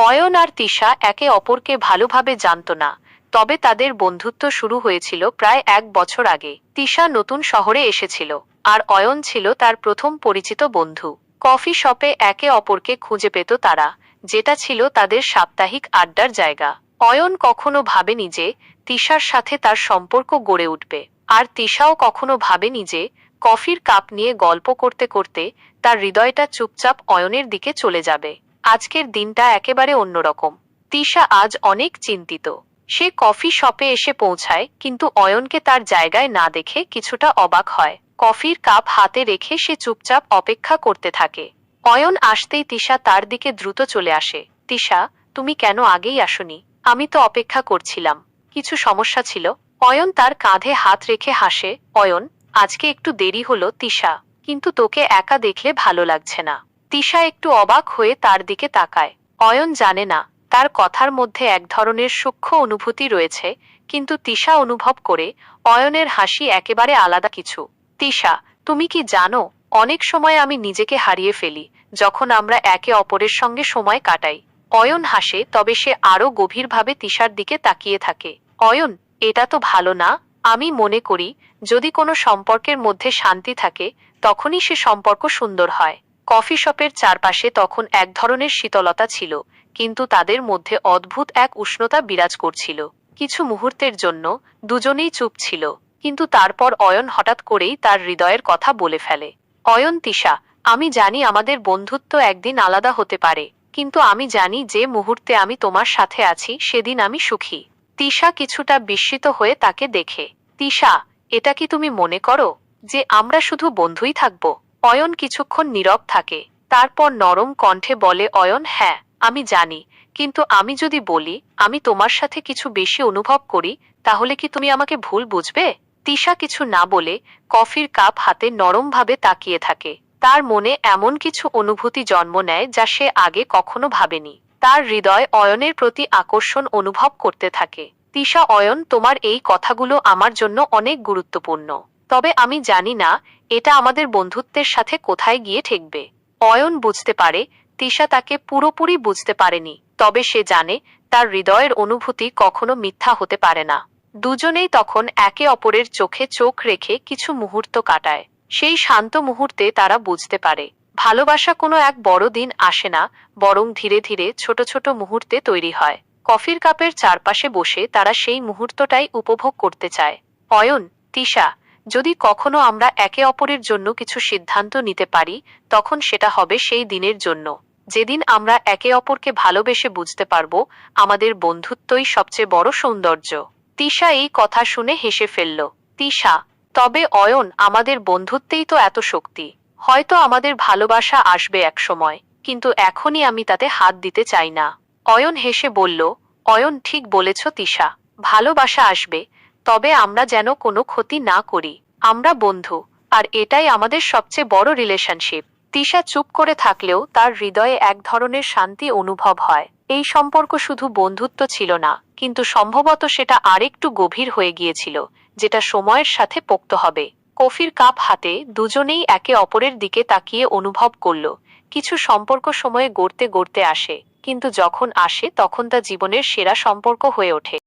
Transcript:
অয়ন আর তিশা একে অপরকে ভালোভাবে জানত না, তবে তাদের বন্ধুত্ব শুরু হয়েছিল প্রায় এক বছর আগে। তিশা নতুন শহরে এসেছিল, আর অয়ন ছিল তার প্রথম পরিচিত বন্ধু। কফি শপে একে অপরকে খুঁজে পেত তারা, যেটা ছিল তাদের সাপ্তাহিক আড্ডার জায়গা। অয়ন কখনো ভাবেনি যে তিশার সাথে তার সম্পর্ক গড়ে উঠবে, আর তিশাও কখনো ভাবেনি যে কফির কাপ নিয়ে গল্প করতে করতে তার হৃদয়টা চুপচাপ অয়নের দিকে চলে যাবে। আজকের দিনটা একেবারে অন্যরকম। তিশা আজ অনেক চিন্তিত। সে কফি শপে এসে পৌঁছায়, কিন্তু অয়নকে তার জায়গায় না দেখে কিছুটা অবাক হয়। কফির কাপ হাতে রেখে সে চুপচাপ অপেক্ষা করতে থাকে। অয়ন আসতেই তিশা তার দিকে দ্রুত চলে আসে। তিশা, তুমি কেন আগেই আসনি? আমি তো অপেক্ষা করছিলাম। কিছু সমস্যা ছিল। অয়ন তার কাঁধে হাত রেখে হাসে, অয়ন, আজকে একটু দেরি হলো তিশা, কিন্তু তোকে একা দেখলে ভালো লাগছে না। তিশা একটু অবাক হয়ে তার দিকে তাকায়। অয়ন জানে না, তার কথার মধ্যে এক ধরনের সূক্ষ্ম অনুভূতি রয়েছে, কিন্তু তিশা অনুভব করে অয়নের হাসি একেবারে আলাদা কিছু। তিশা, তুমি কি জানো, অনেক সময় আমি নিজেকে হারিয়ে ফেলি, যখন আমরা একে অপরের সঙ্গে সময় কাটাই। অয়ন হাসে, তবে সে আরও গভীরভাবে তিশার দিকে তাকিয়ে থাকে। অয়ন, এটা তো ভালো না, আমি মনে করি, যদি কোনো সম্পর্কের মধ্যে শান্তি থাকে, তখনই সে সম্পর্ক সুন্দর হয়। কফি শপের চারপাশে তখন এক ধরনের শীতলতা ছিল, কিন্তু তাদের মধ্যে অদ্ভুত এক উষ্ণতা বিরাজ করছিল। কিছু মুহূর্তের জন্য দুজনেই চুপ ছিল, কিন্তু তারপর অয়ন হঠাৎ করেই তার হৃদয়ের কথা বলে ফেলে। অয়ন, তিশা, আমি জানি আমাদের বন্ধুত্ব একদিন আলাদা হতে পারে, কিন্তু আমি জানি যে মুহূর্তে আমি তোমার সাথে আছি, সেদিন আমি সুখী তিশা কিছুটা বিস্মিত হয়ে তাকে দেখে, তিশা, এটা কি তুমি মনে করো যে আমরা শুধু বন্ধুই থাকব? অয়ন কিছুক্ষণ নীরব থাকে, তারপর নরম কণ্ঠে বলে, অয়ন হ্যাঁ আমি জানি, কিন্তু আমি যদি বলি, আমি তোমার সাথে কিছু বেশি অনুভব করি, তাহলে কি তুমি আমাকে ভুল বুঝবে? তিশা কিছু না বলে কফির কাপ হাতে নরমভাবে তাকিয়ে থাকে। তার মনে এমন কিছু অনুভূতি জন্ম নেয় যা সে আগে কখনো ভাবেনি। তার হৃদয় অয়নের প্রতি আকর্ষণ অনুভব করতে থাকে। তিশা, অয়ন, তোমার এই কথাগুলো আমার জন্য অনেক গুরুত্বপূর্ণ। তবে আমি জানি না এটা আমাদের বন্ধুত্বের সাথে কোথায় গিয়ে ঠেকবে। অয়ন বুঝতে পারে, তিশা তাকে পুরোপুরি বুঝতে পারেনি, তবে সে জানে তার হৃদয়ের অনুভূতি কখনো মিথ্যা হতে পারে না। দুজনেই তখন একে অপরের চোখে চোখ রেখে কিছু মুহূর্ত কাটায়। সেই শান্ত মুহূর্তে তারা বুঝতে পারে, ভালোবাসা কোনো এক বড় দিন আসে না, বরং ধীরে ধীরে ছোট ছোট মুহূর্তে তৈরি হয়। কফির কাপের চারপাশে বসে তারা সেই মুহূর্তটাই উপভোগ করতে চায়। অয়ন, তিশা যদি কখনো আমরা একে অপরের জন্য কিছু সিদ্ধান্ত নিতে পারি, তখন সেটা হবে সেই দিনের জন্য। যেদিন আমরা একে অপরকে ভালোবেসে বুঝতে পারব, আমাদের বন্ধুত্বই সবচেয়ে বড় সৌন্দর্য। তিশা এই কথা শুনে হেসে ফেলল, তিশা, তবে অয়ন, আমাদের বন্ধুত্বেই তো এত শক্তি। হয়তো আমাদের ভালোবাসা আসবে এক সময়, কিন্তু এখনই আমি তাতে হাত দিতে চাই না। অয়ন হেসে বলল, অয়ন, ঠিক বলেছ তিশা, ভালোবাসা আসবে তবে আমরা যেন কোনো ক্ষতি না করি। আমরা বন্ধু, আর এটাই আমাদের সবচেয়ে বড় রিলেশনশিপ তিশা চুপ করে থাকলেও তার হৃদয়ে এক ধরনের শান্তি অনুভব হয়। এই সম্পর্ক শুধু বন্ধুত্ব ছিল না, কিন্তু সম্ভবত সেটা আরেকটু গভীর হয়ে গিয়েছিল, যেটা সময়ের সাথে পোক্ত হবে। কফির কাপ হাতে দুজনেই একে অপরের দিকে তাকিয়ে অনুভব করল, কিছু সম্পর্ক সময়ে গড়তে গড়তে আসে, কিন্তু যখন আসে তখন তা জীবনের সেরা সম্পর্ক হয়ে ওঠে।